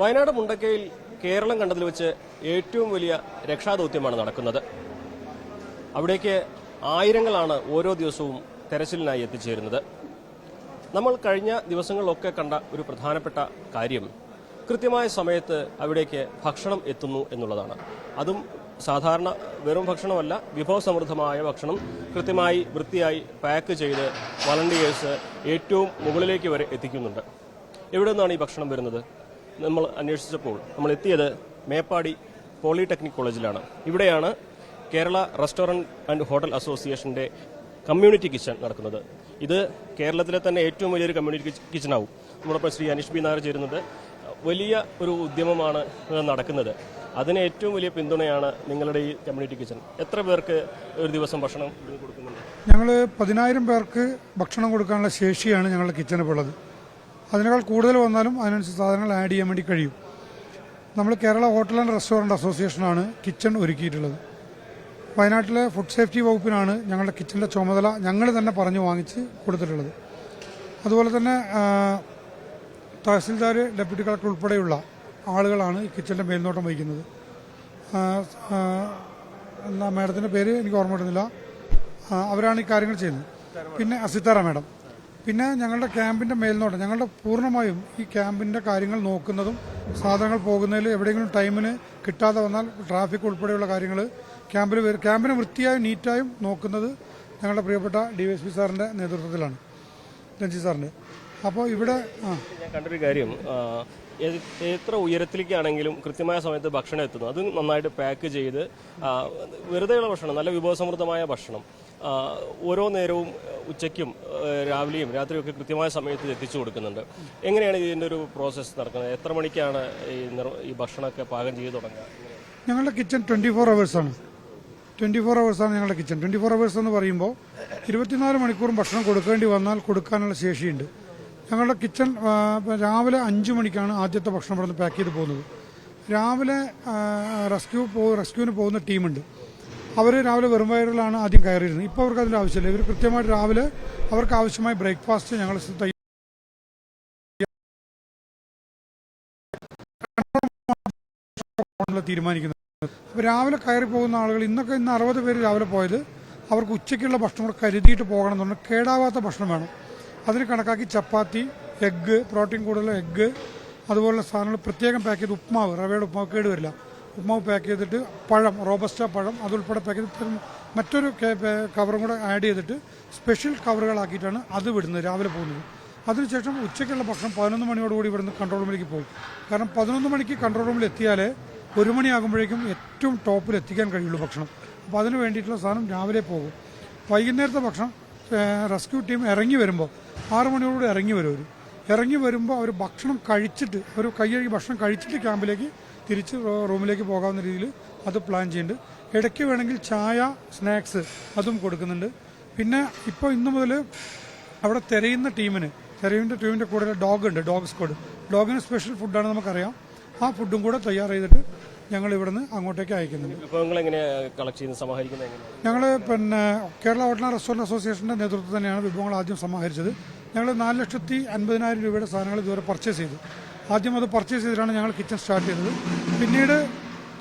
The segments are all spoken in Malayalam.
വയനാട് മുണ്ടക്കയിൽ കേരളം കണ്ടതിൽ വെച്ച് ഏറ്റവും വലിയ രക്ഷാദൗത്യമാണ് നടക്കുന്നത്. അവിടേക്ക് ആയിരങ്ങളാണ് ഓരോ ദിവസവും തെരച്ചിലിനായി എത്തിച്ചേരുന്നത്. നമ്മൾ കഴിഞ്ഞ ദിവസങ്ങളിലൊക്കെ കണ്ട ഒരു പ്രധാനപ്പെട്ട കാര്യം കൃത്യമായ സമയത്ത് അവിടേക്ക് ഭക്ഷണം എത്തുന്നു എന്നുള്ളതാണ്. അതും സാധാരണ വെറും ഭക്ഷണമല്ല വിഭവസമൃദ്ധമായ ഭക്ഷണം കൃത്യമായി വൃത്തിയായി പാക്ക് ചെയ്ത് വളണ്ടിയേഴ്സ് ഏറ്റവും മുകളിലേക്ക് വരെ എത്തിക്കുന്നുണ്ട്. എവിടെ നിന്നാണ് ഈ ഭക്ഷണം വരുന്നത്? നമ്മൾ അന്വേഷിച്ചപ്പോൾ നമ്മൾ എത്തിയത് മേപ്പാടി പോളിടെക്നിക് കോളേജിലാണ്. ഇവിടെയാണ് കേരള റെസ്റ്റോറന്റ് ആൻഡ് ഹോട്ടൽ അസോസിയേഷന്റെ കമ്മ്യൂണിറ്റി കിച്ചൺ നടക്കുന്നത്. ഇത് കേരളത്തിലെ തന്നെ ഏറ്റവും വലിയൊരു കമ്മ്യൂണിറ്റി കിച്ചൺ ആവും നമ്മളൊപ്പം ശ്രീ അനീഷ് ബി നായർ ചേരുന്നത്. വലിയ ഒരു ഉദ്യമമാണ് നടക്കുന്നത്. അതിന് ഏറ്റവും വലിയ പിന്തുണയാണ് നിങ്ങളുടെ ഈ കമ്മ്യൂണിറ്റി കിച്ചൺ. എത്ര പേർക്ക് ഒരു ദിവസം ഭക്ഷണം കൊടുക്കുന്നുണ്ട്? ഞങ്ങൾ പതിനായിരം പേർക്ക് ഭക്ഷണം കൊടുക്കാനുള്ള ശേഷിയാണ് ഞങ്ങളുടെ കിച്ചണിൽ ഉള്ളത്. അതിനേക്കാൾ കൂടുതൽ വന്നാലും അതിനനുസരിച്ച് സാധനങ്ങൾ ആഡ് ചെയ്യാൻ വേണ്ടി കഴിയും. നമ്മൾ കേരള ഹോട്ടൽ ആൻഡ് റെസ്റ്റോറന്റ് അസോസിയേഷനാണ് കിച്ചൺ ഒരുക്കിയിട്ടുള്ളത്. വയനാട്ടിലെ ഫുഡ് സേഫ്റ്റി വകുപ്പിനാണ് ഞങ്ങളുടെ കിച്ചണിന്റെ ചുമതല ഞങ്ങൾ തന്നെ പറഞ്ഞു വാങ്ങിച്ച് കൊടുത്തിട്ടുള്ളത്. അതുപോലെ തന്നെ തഹസിൽദാർ ഡെപ്യൂട്ടി കളക്ടർ ഉൾപ്പെടെയുള്ള ആളുകളാണ് കിച്ചണിന്റെ മേൽനോട്ടം വഹിക്കുന്നത്. എന്താ മാഡത്തിന്റെ പേര് എനിക്ക് ഓർമ്മ കിട്ടുന്നില്ല അവരാണ് ഈ കാര്യങ്ങൾ ചെയ്യുന്നത്. പിന്നെ അസിത്താറ മാഡം. പിന്നെ ഞങ്ങളുടെ ക്യാമ്പിന്റെ മേൽനോട്ടം ഞങ്ങളുടെ പൂർണമായും ഈ ക്യാമ്പിന്റെ കാര്യങ്ങൾ നോക്കുന്നതും സാധനങ്ങൾ പോകുന്നതിൽ എവിടെയെങ്കിലും ടൈമിന് കിട്ടാതെ വന്നാൽ ട്രാഫിക് ഉൾപ്പെടെയുള്ള കാര്യങ്ങൾ ക്യാമ്പിൽ ക്യാമ്പിന് വൃത്തിയായും നീറ്റായും നോക്കുന്നത് ഞങ്ങളുടെ പ്രിയപ്പെട്ട ഡി എസ് പി സാറിന്റെ നേതൃത്വത്തിലാണ്. രഞ്ജി സാറിന്റെ അപ്പോൾ ഇവിടെ ഞാൻ കണ്ടൊരു കാര്യം എത്ര ഉയരത്തിലേക്കാണെങ്കിലും കൃത്യമായ സമയത്ത് ഭക്ഷണം എത്തുന്നു. അത് നന്നായിട്ട് പാക്ക് ചെയ്ത് വെറുതെയുള്ള ഭക്ഷണം നല്ല വിഭവസമൃദ്ധമായ ഭക്ഷണം. ഓരോ നേരവും ഉച്ചയ്ക്കും രാവിലെയും രാത്രിയൊക്കെ കൃത്യമായ സമയത്ത് എത്തിച്ചു കൊടുക്കുന്നുണ്ട്. എങ്ങനെയാണ് ഇതിന്റെ ഒരു പ്രോസസ്സ് നടക്കുന്നത്? എത്ര മണിക്കാണ് ഈ ഈ ഭക്ഷണമൊക്കെ പാകം ചെയ്ത് തുടങ്ങുക? ഞങ്ങളുടെ കിച്ചൺ ട്വന്റി ഫോർ അവേഴ്സാണ് ട്വന്റി ഫോർ അവേഴ്സാണ് ഞങ്ങളുടെ കിച്ചൺ ട്വന്റി ഫോർ അവേഴ്സ് എന്ന് പറയുമ്പോൾ ഇരുപത്തിനാല് മണിക്കൂറും ഭക്ഷണം കൊടുക്കേണ്ടി വന്നാൽ കൊടുക്കാനുള്ള ശേഷിയുണ്ട്. ഞങ്ങളുടെ കിച്ചൺ രാവിലെ അഞ്ച് മണിക്കാണ് ആദ്യത്തെ ഭക്ഷണം ഇവിടെ നിന്ന് പാക്ക് ചെയ്ത് പോകുന്നത്. രാവിലെ റെസ്ക്യൂ പോ റെസ്ക്യൂവിന് പോകുന്ന ടീമുണ്ട് അവർ രാവിലെ വെറും വയറിലാണ് ആദ്യം കയറിയിരുന്നത്. ഇപ്പോൾ അവർക്ക് അതിന്റെ ആവശ്യമില്ല. ഇവർ കൃത്യമായിട്ട് രാവിലെ അവർക്ക് ആവശ്യമായ ബ്രേക്ക്ഫാസ്റ്റ് ഞങ്ങൾ തീരുമാനിക്കുന്നത്. അപ്പോൾ രാവിലെ കയറി പോകുന്ന ആളുകൾ ഇന്നൊക്കെ ഇന്ന് അറുപത് പേര് രാവിലെ പോയത് അവർക്ക് ഉച്ചയ്ക്കുള്ള ഭക്ഷണം കൂടെ കരുതിയിട്ട് പോകണം എന്നുള്ള കേടാവാത്ത ഭക്ഷണം വേണം. അതിന് കണക്കാക്കി ചപ്പാത്തി എഗ്ഗ് പ്രോട്ടീൻ കൂടുതൽ എഗ്ഗ് അതുപോലുള്ള സാധനങ്ങൾ പ്രത്യേകം പാക്ക് ചെയ്ത് ഉപ്മാവ് റവയുടെ ഉപ്മാവ് കേട് വരില്ല ഉപ്മാവ് പാക്ക് ചെയ്തിട്ട് പഴം റോബസ്റ്റ പഴം അതുൾപ്പെടെ പാക്ക് ചെയ്ത് മറ്റൊരു കവറും കൂടെ ആഡ് ചെയ്തിട്ട് സ്പെഷ്യൽ കവറുകളാക്കിയിട്ടാണ് അത് വിടുന്നത് രാവിലെ പോകുന്നത്. അതിനുശേഷം ഉച്ചയ്ക്കുള്ള ഭക്ഷണം പതിനൊന്ന് മണിയോടുകൂടി ഇവിടുന്ന് കൺട്രോൾ റൂമിലേക്ക് പോകും. കാരണം പതിനൊന്ന് മണിക്ക് കൺട്രോൾ റൂമിൽ എത്തിയാലേ ഒരു മണിയാകുമ്പോഴേക്കും ഏറ്റവും ടോപ്പിൽ എത്തിക്കാൻ കഴിയുള്ളൂ ഭക്ഷണം. അപ്പോൾ അതിന് വേണ്ടിയിട്ടുള്ള സാധനം രാവിലെ പോകും. വൈകുന്നേരത്തെ ഭക്ഷണം റെസ്ക്യൂ ടീം ഇറങ്ങി വരുമ്പോൾ ആറു മണിയോടുകൂടി ഇറങ്ങി വരും. ഇറങ്ങി വരുമ്പോൾ അവർ ഭക്ഷണം കഴിച്ചിട്ട് ഒരു കൈയഴുകി ഭക്ഷണം കഴിച്ചിട്ട് ക്യാമ്പിലേക്ക് തിരിച്ച് റൂമിലേക്ക് പോകാവുന്ന രീതിയിൽ അത് പ്ലാൻ ചെയ്യുന്നുണ്ട്. ഇടയ്ക്ക് വേണമെങ്കിൽ ചായ സ്നാക്സ് അതും കൊടുക്കുന്നുണ്ട്. പിന്നെ ഇപ്പോൾ ഇന്നു മുതൽ അവിടെ തിരയുന്ന ടീമിന് തിരയുന്ന ടീമിന്റെ കൂടെ ഡോഗ് ഉണ്ട് ഡോഗ് സ്ക്വാഡ്. ഡോഗിന് സ്പെഷ്യൽ ഫുഡാണ് നമുക്കറിയാം. ആ ഫുഡും കൂടെ തയ്യാർ ചെയ്തിട്ട് ഞങ്ങൾ ഇവിടുന്ന് അങ്ങോട്ടേക്ക് അയക്കുന്നുണ്ട്. ഞങ്ങൾ പിന്നെ കേരള ഹോട്ടൽ ആൻഡ് റെസ്റ്റോറന്റ് അസോസിയേഷന്റെ നേതൃത്വത്തിൽ തന്നെയാണ് വിഭവങ്ങൾ ആദ്യം സമാഹരിച്ചത്. ഞങ്ങൾ നാല് ലക്ഷത്തി അൻപതിനായിരം രൂപയുടെ സാധനങ്ങൾ ഇതുവരെ പർച്ചേസ് ചെയ്തു. ആദ്യം അത് പർച്ചേസ് ചെയ്തിട്ടാണ് ഞങ്ങൾ കിച്ചൺ സ്റ്റാർട്ട് ചെയ്തത്. പിന്നീട്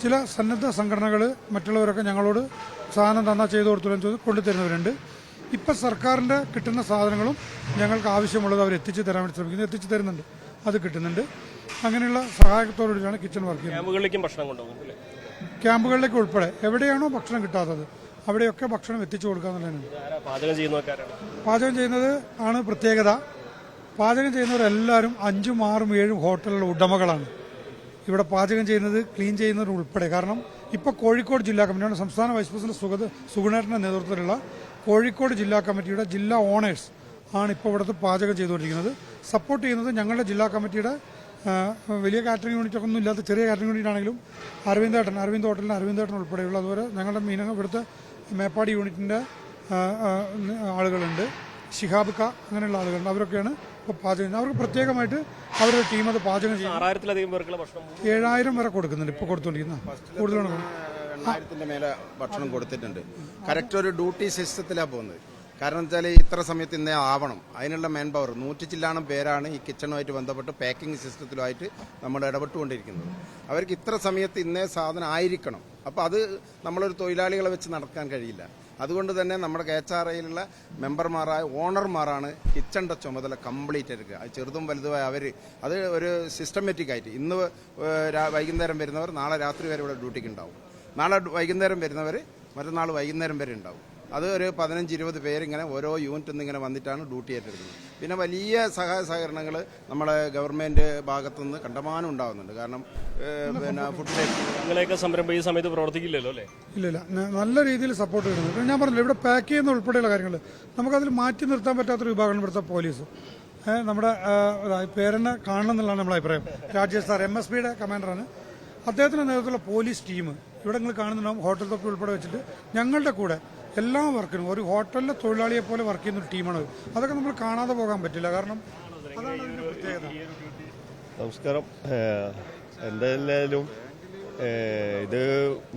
ചില സന്നദ്ധ സംഘടനകൾ മറ്റുള്ളവരൊക്കെ ഞങ്ങളോട് സാധനം തന്നാൽ ചെയ്തു എന്ന് ചോദിച്ച് കൊണ്ടുതരുന്നവരുണ്ട്. ഇപ്പം സർക്കാരിന്റെ കിട്ടുന്ന സാധനങ്ങളും ഞങ്ങൾക്ക് ആവശ്യമുള്ളത് അവർ എത്തിച്ചു തരാൻ വേണ്ടി ശ്രമിക്കുന്നത് എത്തിച്ചു തരുന്നുണ്ട്. അത് കിട്ടുന്നുണ്ട്. അങ്ങനെയുള്ള സഹായത്തോടുകൂടിയാണ് കിച്ചൺ വർക്ക് ചെയ്യുന്നത്. ക്യാമ്പുകളിലേക്കും ഉൾപ്പെടെ എവിടെയാണോ ഭക്ഷണം കിട്ടാത്തത് അവിടെയൊക്കെ ഭക്ഷണം എത്തിച്ചു കൊടുക്കുക എന്നുള്ളതാണ് ആരാണ് പാചകം ചെയ്യുന്നത് ആണ് പ്രത്യേകത. പാചകം ചെയ്യുന്നവരെല്ലാവരും അഞ്ചും ആറും ഏഴും ഹോട്ടലുകളുടെ ഉടമകളാണ്. ഇവിടെ പാചകം ചെയ്യുന്നത് ക്ലീൻ ചെയ്യുന്നവർ ഉൾപ്പെടെ. കാരണം ഇപ്പോൾ കോഴിക്കോട് ജില്ലാ കമ്മിറ്റിയാണ് സംസ്ഥാന വൈസ് പ്രസിഡന്റ് സുഗത സുഗുണേട്ടന്റെ നേതൃത്വത്തിലുള്ള കോഴിക്കോട് ജില്ലാ കമ്മിറ്റിയുടെ ജില്ലാ ഓണേഴ്സ് ആണ് ഇപ്പോൾ ഇവിടുത്തെ പാചകം ചെയ്തുകൊണ്ടിരിക്കുന്നത്. സപ്പോർട്ട് ചെയ്യുന്നത് ഞങ്ങളുടെ ജില്ലാ കമ്മിറ്റിയുടെ വലിയ കാറ്ററിംഗ് യൂണിറ്റ് ഒന്നും ഇല്ലാത്ത ചെറിയ കാറ്ററിംഗ് യൂണിറ്റ് ആണെങ്കിലും അരവിന്ദേട്ടൻ അരവിന്ദ് ഹോട്ടലിന് അരവിന്ദേട്ടൻ ഉൾപ്പെടെയുള്ള അതുപോലെ ഞങ്ങളുടെ മീനങ്ങ ഇവിടുത്തെ മേപ്പാടി യൂണിറ്റിന്റെ ആളുകളുണ്ട്. ഷിഹാബ് ക അങ്ങനെയുള്ള ആളുകളുണ്ട് അവരൊക്കെയാണ് ഇപ്പോൾ പാചകം ചെയ്യുന്നത്. അവർക്ക് പ്രത്യേകമായിട്ട് അവരുടെ ടീം അത് പാചകം ചെയ്യും. ആറായിരത്തിലധികം പേർക്കുള്ള ഭക്ഷണം ഏഴായിരം വരെ കൊടുക്കുന്നുണ്ട് ഇപ്പോൾ കൊടുത്തുകൊണ്ടിരിക്കുന്ന കൂടുതലാണ്. എണ്ണായിരത്തിന്റെ മേലെ ഭക്ഷണം കൊടുത്തിട്ടുണ്ട്. കറക്റ്റ് ഒരു ഡ്യൂട്ടി സിസ്റ്റത്തിലാണ് പോകുന്നത്. കാരണം വെച്ചാൽ ഇത്ര സമയത്ത് ഇന്നേ ആവണം. അതിനുള്ള മാൻ പവർ നൂറ്റി ചില്ലാണം പേരാണ് ഈ കിച്ചണുമായിട്ട് ബന്ധപ്പെട്ട് പാക്കിംഗ് സിസ്റ്റത്തിലുമായിട്ട് നമ്മൾ ഇടപെട്ടുകൊണ്ടിരിക്കുന്നത്. അവർക്ക് ഇത്ര സമയത്ത് ഇന്നേ സാധനം ആയിരിക്കണം. അപ്പോൾ അത് നമ്മളൊരു തൊഴിലാളികളെ വെച്ച് നടക്കാൻ കഴിയില്ല. അതുകൊണ്ട് തന്നെ നമ്മുടെ കെ എച്ച് ആർ ഐയിലുള്ള മെമ്പർമാരായ ഓണർമാരാണ് കിച്ചണിന്റെ ചുമതല കംപ്ലീറ്റ് എടുക്കുക. അത് ചെറുതും വലുതുമായ അവർ അത് ഒരു സിസ്റ്റമാറ്റിക് ആയിട്ട്. ഇന്ന് വൈകുന്നേരം വരുന്നവർ നാളെ രാത്രി വരെ ഇവിടെ ഡ്യൂട്ടിക്ക് ഉണ്ടാവും. നാളെ വൈകുന്നേരം വരുന്നവർ മറ്റന്നാൾ വൈകുന്നേരം വരെ ഉണ്ടാവും. അത് ഒരു പതിനഞ്ച് ഇരുപത് പേരിങ്ങനെ ഓരോ യൂണിറ്റിൽ നിന്ന് ഇങ്ങനെ വന്നിട്ടാണ് ഡ്യൂട്ടി ഏറ്റെടുക്കുന്നത്. പിന്നെ വലിയ സഹായ സഹകരണങ്ങൾ നമ്മളെ ഗവൺമെന്റ് ഭാഗത്തുനിന്ന് കണ്ടമാനം ഉണ്ടാകുന്നുണ്ട് കാരണം പിന്നെ ഫുഡ് സേഫ്റ്റി നിങ്ങളെയൊക്കെ സംരംഭം ഈ സമയത്ത് പ്രവർത്തിക്കില്ലല്ലോ അല്ലേ? ഇല്ല ഇല്ല നല്ല രീതിയിൽ സപ്പോർട്ട് ചെയ്യുന്നുണ്ട്. ഞാൻ പറഞ്ഞില്ല ഇവിടെ പാക്ക് ചെയ്യുന്ന ഉൾപ്പെടെയുള്ള കാര്യങ്ങൾ നമുക്കതിൽ മാറ്റി നിർത്താൻ പറ്റാത്തൊരു വിഭാഗമാണ് ഇവിടുത്തെ പോലീസ്. നമ്മുടെ പേരനെ കാണണം എന്നുള്ളതാണ് നമ്മുടെ അഭിപ്രായം. രാജേഷ് സാർ എം എസ് പിയുടെ കമാൻഡറാണ് അദ്ദേഹത്തിന്റെ നേതൃത്വത്തിലുള്ള പോലീസ് ടീം ഇവിടെ നിങ്ങൾ കാണുന്നുണ്ടാവും ഹോട്ടൽ തൊപ്പി ഉൾപ്പെടെ വെച്ചിട്ട് ഞങ്ങളുടെ കൂടെ എല്ലാ വർക്കിനും ഒരു ഹോട്ടലിലെ തൊഴിലാളിയെ പോലെ വർക്ക് ചെയ്യുന്ന ഒരു ടീമാണ് അതൊക്കെ നമ്മൾ കാണാതെ പോകാൻ പറ്റില്ല. കാരണം പ്രത്യേകത. നമസ്കാരം. എന്തായാലും ഇത്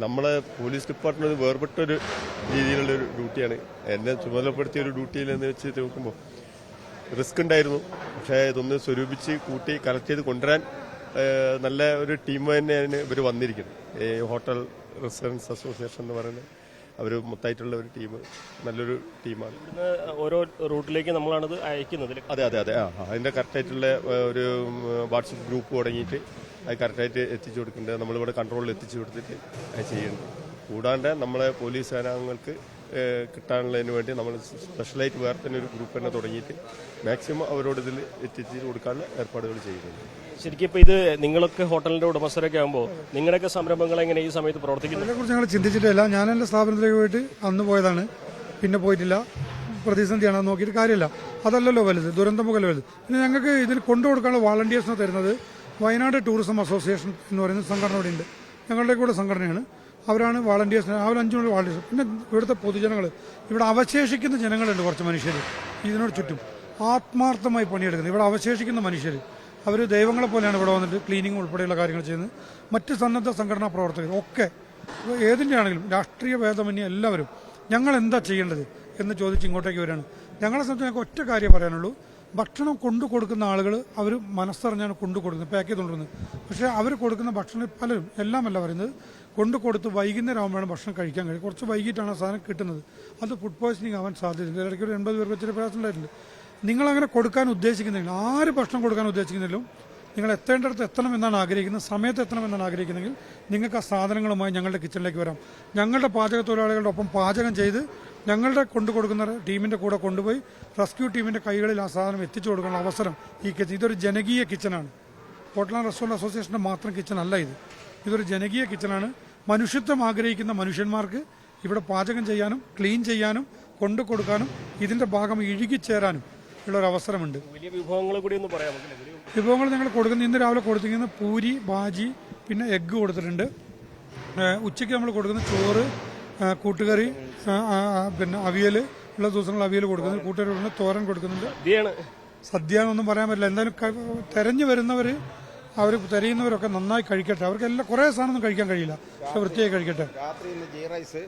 നമ്മളെ പോലീസ് ഡിപ്പാർട്ട്മെന്റ് വേർപെട്ടൊരു രീതിയിലുള്ള ഒരു ഡ്യൂട്ടിയാണ്. എന്നെ ചുമതലപ്പെടുത്തിയ ഒരു ഡ്യൂട്ടിയിൽ എന്ന് വെച്ച് നോക്കുമ്പോൾ റിസ്ക് ഉണ്ടായിരുന്നു. പക്ഷേ ഇതൊന്ന് സ്വരൂപിച്ച് കൂട്ടി കറക്റ്റ് ചെയ്ത് കൊണ്ടുവരാൻ നല്ല ഒരു ടീം തന്നെയാണ് ഇവർ വന്നിരിക്കുന്നത്. ഈ ഹോട്ടൽ റെസിഡൻസ് അസോസിയേഷൻ എന്ന് പറയുന്നത്. അവർ മൊത്തമായിട്ടുള്ള ഒരു ടീം നല്ലൊരു ടീമാണ്. ഇവിടുന്ന് ഓരോ റൂട്ടിലേക്ക് നമ്മളാണത് അയക്കുന്നത് അതെ അതെ അതെ. ആ അതിന്റെ അതിന്റെ കറക്റ്റായിട്ടുള്ള ഒരു വാട്സപ്പ് ഗ്രൂപ്പ് തുടങ്ങിയിട്ട് അത് കറക്റ്റായിട്ട് എത്തിച്ചു കൊടുക്കുന്നുണ്ട്. നമ്മളിവിടെ കൺട്രോളിൽ എത്തിച്ചു കൊടുത്തിട്ട് അത് ചെയ്യുന്നുണ്ട് കൂടാണ്ട് നമ്മളെ പോലീസ് സേനാംഗങ്ങൾക്ക് കിട്ടാനുള്ളതിന് വേണ്ടി നമ്മൾ സ്പെഷ്യലായിട്ട് വേറെ തന്നെ ഒരു ഗ്രൂപ്പ് തന്നെ തുടങ്ങിയിട്ട് മാക്സിമം അവരോട് ഇതിൽ എത്തിച്ചു കൊടുക്കാനുള്ള ഏർപ്പാടുകൾ ചെയ്യുന്നുണ്ട്. ശരിക്കും ഇപ്പൊ ഇത് നിങ്ങളൊക്കെ ഹോട്ടലിന്റെ ഉടമസ്ഥരൊക്കെ ആകുമ്പോൾ നിങ്ങളുടെയൊക്കെ സംരംഭങ്ങൾ എങ്ങനെ ഈ സമയത്ത് പ്രവർത്തിക്കുന്നത് അതിനെക്കുറിച്ച് ഞങ്ങൾ ചിന്തിച്ചിട്ടില്ല. ഞാൻ എന്റെ സ്ഥാപനത്തിലേക്ക് പോയിട്ട് അന്ന് പോയതാണ്. പിന്നെ പോയിട്ടില്ല. പ്രതിസന്ധിയാണ് നോക്കിയിട്ട് കാര്യമില്ല. അതല്ലല്ലോ വലുത്. ദുരന്തം മുഖല വലുത്? പിന്നെ ഞങ്ങൾക്ക് ഇതിൽ കൊണ്ടുകൊടുക്കാനുള്ള വാളണ്ടിയേഴ്സിനെ തരുന്നത് വയനാട് ടൂറിസം അസോസിയേഷൻ എന്ന് പറയുന്ന സംഘടന ഉണ്ട് ഞങ്ങളുടെ കൂടെ സംഘടനയാണ്. അവരാണ് വാളണ്ടിയേഴ്സ് അവർ അഞ്ചു മണി വാളണ്ടിയേഴ്സ് പിന്നെ ഇവിടുത്തെ പൊതുജനങ്ങൾ. ഇവിടെ അവശേഷിക്കുന്ന ജനങ്ങളുണ്ട് കുറച്ച് മനുഷ്യർ ഇതിനോട് ചുറ്റും. ആത്മാർത്ഥമായി പണിയെടുക്കുന്നത്. ഇവിടെ അവശേഷിക്കുന്ന മനുഷ്യർ അവർ ദൈവങ്ങളെ പോലെയാണ് ഇവിടെ വന്നിട്ട് ക്ലീനിങ് ഉൾപ്പെടെയുള്ള കാര്യങ്ങൾ ചെയ്യുന്നത്. മറ്റ് സന്നദ്ധ സംഘടനാ പ്രവർത്തകർ ഒക്കെ ഏതിന്റെ ആണെങ്കിലും രാഷ്ട്രീയ ഭേദമന്യേ എല്ലാവരും ഞങ്ങൾ എന്താ ചെയ്യേണ്ടത് എന്ന് ചോദിച്ച് ഇങ്ങോട്ടേക്ക് വരികയാണ്. ഞങ്ങളെ സംബന്ധിച്ച് ഞങ്ങൾക്ക് ഒറ്റ കാര്യം പറയാനുള്ളൂ. ഭക്ഷണം കൊണ്ടു കൊടുക്കുന്ന ആളുകൾ അവർ മനസ്സറിഞ്ഞാണ് കൊണ്ടു കൊടുക്കുന്നത് പാക്ക് ചെയ്ത് കൊണ്ടുവരുന്നത് പക്ഷേ അവർ കൊടുക്കുന്ന ഭക്ഷണം പലരും എല്ലാമല്ല പറയുന്നത് കൊണ്ടു കൊടുത്ത് വൈകുന്നേരം ആകുമ്പോഴാണ് ഭക്ഷണം കഴിക്കാൻ കഴിയും കുറച്ച് വൈകിട്ടാണ് സാധനം കിട്ടുന്നത്. അത് ഫുഡ് പോയ്സണിങ് ആവാൻ സാധ്യതയുണ്ട്. ഇടയ്ക്ക് ഒരു എൺപത് പേർക്ക് ഇച്ചിരി പ്രയാസം ഉണ്ടായിട്ടുണ്ട്. നിങ്ങളങ്ങനെ കൊടുക്കാൻ ഉദ്ദേശിക്കുന്നില്ല. ആര് ഭക്ഷണം കൊടുക്കാൻ ഉദ്ദേശിക്കുന്നില്ലും നിങ്ങൾ എത്തേണ്ടടുത്ത് എത്തണം എന്നാണ് ആഗ്രഹിക്കുന്നത്. സമയത്ത് എത്തണം എന്നാണ് നിങ്ങൾക്ക് ആ സാധനങ്ങളുമായി ഞങ്ങളുടെ കിച്ചണിലേക്ക് വരാം. ഞങ്ങളുടെ പാചക തൊഴിലാളികളുടെ ഒപ്പം പാചകം ചെയ്ത് ഞങ്ങളുടെ കൊണ്ടു കൊടുക്കുന്ന ടീമിന്റെ കൂടെ കൊണ്ടുപോയി റെസ്ക്യൂ ടീമിന്റെ കൈകളിൽ ആ സാധനം എത്തിച്ചു കൊടുക്കാനുള്ള അവസരം ഈ കിച്ചൺ ഇതൊരു ജനകീയ കിച്ചണാണ്. ഹോട്ടൽ ആൻഡ് റെസ്റ്റോറന്റ് അസോസിയേഷന്റെ മാത്രം കിച്ചൺ അല്ല ഇത്. ഇതൊരു ജനകീയ കിച്ചണാണ്. മനുഷ്യത്വം ആഗ്രഹിക്കുന്ന മനുഷ്യന്മാർക്ക് ഇവിടെ പാചകം ചെയ്യാനും ക്ലീൻ ചെയ്യാനും കൊണ്ടു കൊടുക്കാനും ഇതിന്റെ ഭാഗം ഇഴുകിച്ചേരാനും ഉള്ള ഒരു അവസരമുണ്ട് വലിയ വിഭവങ്ങൾ കൂടി ഒന്ന് പറയാം വിഭവങ്ങൾ ഞങ്ങൾ കൊടുക്കുന്ന ഇന്ന് രാവിലെ കൊടുത്തിരിക്കുന്ന പൂരി ബാജി പിന്നെ എഗ്ഗ് കൊടുത്തിട്ടുണ്ട്. ഉച്ചയ്ക്ക് നമ്മൾ കൊടുക്കുന്ന ചോറ് കൂട്ടുകറി പിന്നെ അവിയൽ ഉള്ള ദിവസങ്ങൾ അവിയൽ കൊടുക്കുന്നുണ്ട്. കൂട്ടുകറി കൊടുക്കുന്നുണ്ട് തോരൻ കൊടുക്കുന്നുണ്ട്. ഇതാണ് സദ്യ എന്നൊന്നും പറയാൻ പറ്റില്ല. എന്തായാലും തെരഞ്ഞു വരുന്നവർ അവർ തിരയുന്നവരൊക്കെ നന്നായി കഴിക്കട്ടെ. അവർക്ക് എല്ലാ കുറേ സാധനമൊന്നും കഴിക്കാൻ കഴിയില്ല. പക്ഷെ വൃത്തിയായി കഴിക്കട്ടെ. രാത്രി ഇന്ന് ജീ റൈസ്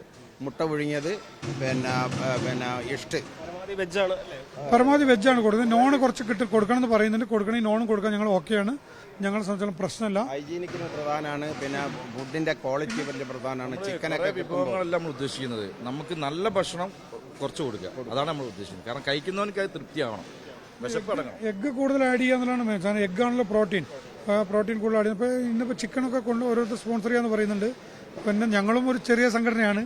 മുട്ട പുഴുങ്ങിയത് പിന്നെ പിന്നെ ഇഷ്ട്. പരമാവധി വെജാണ് കൊടുക്കുന്നത്. നോൺ കുറച്ച് കിട്ടി കൊടുക്കണം എന്ന് പറയുന്നുണ്ട്. കൊടുക്കണമെങ്കിൽ നോൺ കൊടുക്കാൻ ഞങ്ങൾ ഓക്കെയാണ്. ഞങ്ങൾ സംബന്ധിച്ചിടത്തോളം പ്രശ്നമില്ല. ഹൈജീനിക്കിന് പ്രധാനമാണ് പിന്നെ ഫുഡിന്റെ ക്വാളിറ്റി വലിയ പ്രധാനമാണ് ചിക്കനൊക്കെ വിഭവങ്ങളല്ല നമ്മൾ ഉദ്ദേശിക്കുന്നത്. നമുക്ക് നല്ല ഭക്ഷണം കുറച്ച് കൊടുക്കുക. അതാണ് നമ്മൾ ഉദ്ദേശിക്കുന്നത്. കാരണം കഴിക്കുന്നവനക്ക് അത് തൃപ്തിയാവണം. എഗ്ഗ് കൂടുതൽ ആഡ് ചെയ്യാന്നുള്ളതാണ് മെയിൻ കാരണം എഗ്ഗ് ആണല്ലോ പ്രോട്ടീൻ. പ്രോട്ടീൻ കൂടുതൽ ആഡ് ചെയ്യുന്നത്. ഇപ്പോൾ ഇന്നിപ്പോൾ ചിക്കനൊക്കെ കൊണ്ട് ഓരോരുത്തർ സ്പോൺസർ ചെയ്യാന്ന് പറയുന്നുണ്ട്. പിന്നെ ഞങ്ങളും ഒരു ചെറിയ സംഘടനയാണ്.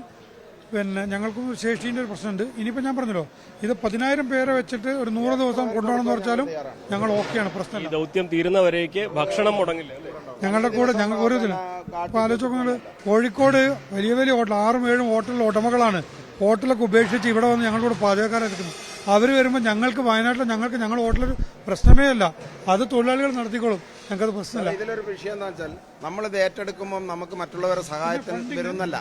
പിന്നെ ഞങ്ങൾക്കും ശേഷീന്റെ ഒരു പ്രശ്നമുണ്ട്. ഇനിയിപ്പോൾ ഞാൻ പറഞ്ഞല്ലോ ഇത് പതിനായിരം പേരെ വെച്ചിട്ട് ഒരു നൂറ് ദിവസം കൊണ്ടുപോകണമെന്ന് പറഞ്ഞാലും ഞങ്ങൾ ഓക്കെയാണ് പ്രശ്നം ദൗത്യം തീരുന്നവരേക്ക് ഭക്ഷണം മുടങ്ങില്ല അല്ലേ? ഞങ്ങളുടെ കൂടെ ഞങ്ങൾക്ക് ഒരു ഇതില്ല. അപ്പോൾ ആലോചിച്ച് നിങ്ങൾ കോഴിക്കോട് വലിയ വലിയ ഹോട്ടൽ ആറും ഏഴും ഹോട്ടലിലെ ഉടമകളാണ്. ഹോട്ടലൊക്കെ ഉപേക്ഷിച്ച് ഇവിടെ വന്ന് ഞങ്ങളുടെ കൂടെ പാചകക്കാരെ എടുക്കുന്നു. അവർ വരുമ്പോൾ ഞങ്ങൾക്ക് വയനാട്ടിൽ ഞങ്ങൾക്ക് ഞങ്ങൾ ഹോട്ടലിൽ പ്രശ്നമേ അല്ല. അത് തൊഴിലാളികൾ നടത്തിക്കോളും. ഞങ്ങൾക്കത് പ്രശ്നമില്ല. ഇതിലൊരു വിഷയം എന്താ വെച്ചാൽ നമ്മളിത് ഏറ്റെടുക്കുമ്പോൾ നമുക്ക് മറ്റുള്ളവരെ സഹായത്തിന് വരുന്നല്ല.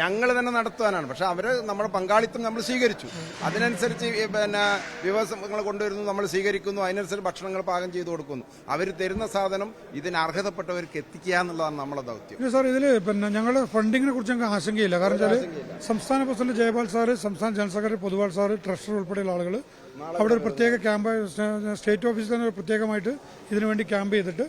ഞങ്ങൾ തന്നെ നടത്തുവാനാണ്. പക്ഷെ അവർ നമ്മുടെ പങ്കാളിത്തം നമ്മൾ സ്വീകരിച്ചു. അതിനനുസരിച്ച് പിന്നെ വിഭവങ്ങൾ കൊണ്ടുവരുന്നു നമ്മൾ സ്വീകരിക്കുന്നു അതിനനുസരിച്ച് ഭക്ഷണങ്ങൾ പാകം ചെയ്തു കൊടുക്കുന്നു. അവർ തരുന്ന സാധനം ഇതിന് അർഹതപ്പെട്ടവർക്ക് എത്തിക്കുക എന്നുള്ളതാണ് നമ്മളെ ദൗത്യം. സാർ ഇതിൽ പിന്നെ ഞങ്ങൾ ഫണ്ടിങ്ങിനെ കുറിച്ച് ഞങ്ങൾക്ക് ആശങ്കയില്ല. കാരണം വെച്ചാൽ സംസ്ഥാന പ്രസിഡന്റ് ജയപാൽ സാറ് സംസ്ഥാന general secretary Poduval sir treasurer ഉൾപ്പെടെയുള്ള ആളുകൾ അവിടെ ഒരു പ്രത്യേക ക്യാമ്പ് സ്റ്റേറ്റ് ഓഫീസിൽ തന്നെ പ്രത്യേകമായിട്ട് ഇതിനുവേണ്ടി ക്യാമ്പ് ചെയ്തിട്ട്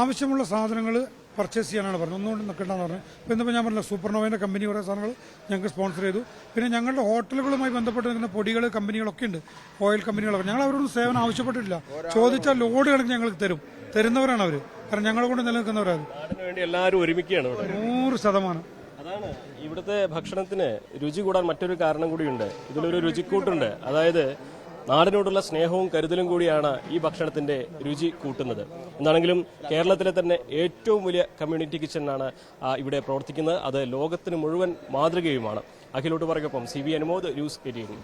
ആവശ്യമുള്ള സാധനങ്ങൾ പർച്ചേസ് ചെയ്യാനാണ് പറഞ്ഞത്. ഒന്നുകൊണ്ട് നിൽക്കേണ്ടെന്ന് പറഞ്ഞു. ഇപ്പോൾ ഇന്നിപ്പോൾ ഞാൻ പറഞ്ഞില്ല സൂപ്പർനോവേന്റെ കമ്പനി കുറേ സാധനങ്ങൾ ഞങ്ങൾക്ക് സ്പോൺസർ ചെയ്തു. പിന്നെ ഞങ്ങളുടെ ഹോട്ടലുകളുമായി ബന്ധപ്പെട്ട് നിൽക്കുന്ന പൊടികൾ കമ്പനികളൊക്കെ ഉണ്ട്. ഓയിൽ കമ്പനികളൊക്കെ ഞങ്ങൾ അവരോട് സേവനം ആവശ്യപ്പെട്ടിട്ടില്ല. ചോദിച്ചാൽ ലോഡ് കണക്ക് ഞങ്ങൾക്ക് തരും. തരുന്നവരാണ് അവർ കാരണം ഞങ്ങളെ കൊണ്ട് നിലനിൽക്കുന്നവരാണ് എല്ലാവരും ഒരുമിക്കുകയാണ് നൂറ് ശതമാനം. അതാണ്. ഇവിടുത്തെ ഭക്ഷണത്തിന് രുചി കൂടാൻ മറ്റൊരു കാരണം കൂടിയുണ്ട്. ഇതിലൊരു രുചിക്കൂട്ടുണ്ട്. അതായത് നാടിനോടുള്ള സ്നേഹവും കരുതലും കൂടിയാണ് ഈ ഭക്ഷണത്തിന്റെ രുചി കൂട്ടുന്നത്. എന്നാണെങ്കിലും കേരളത്തിലെ തന്നെ ഏറ്റവും വലിയ കമ്മ്യൂണിറ്റി കിച്ചണാണ് ഇവിടെ പ്രവർത്തിക്കുന്നത്. അത് ലോകത്തിന് മുഴുവൻ മാതൃകയുമാണ്. അഖിലോട്ട് പറയപ്പം C V Anumod news eighteen.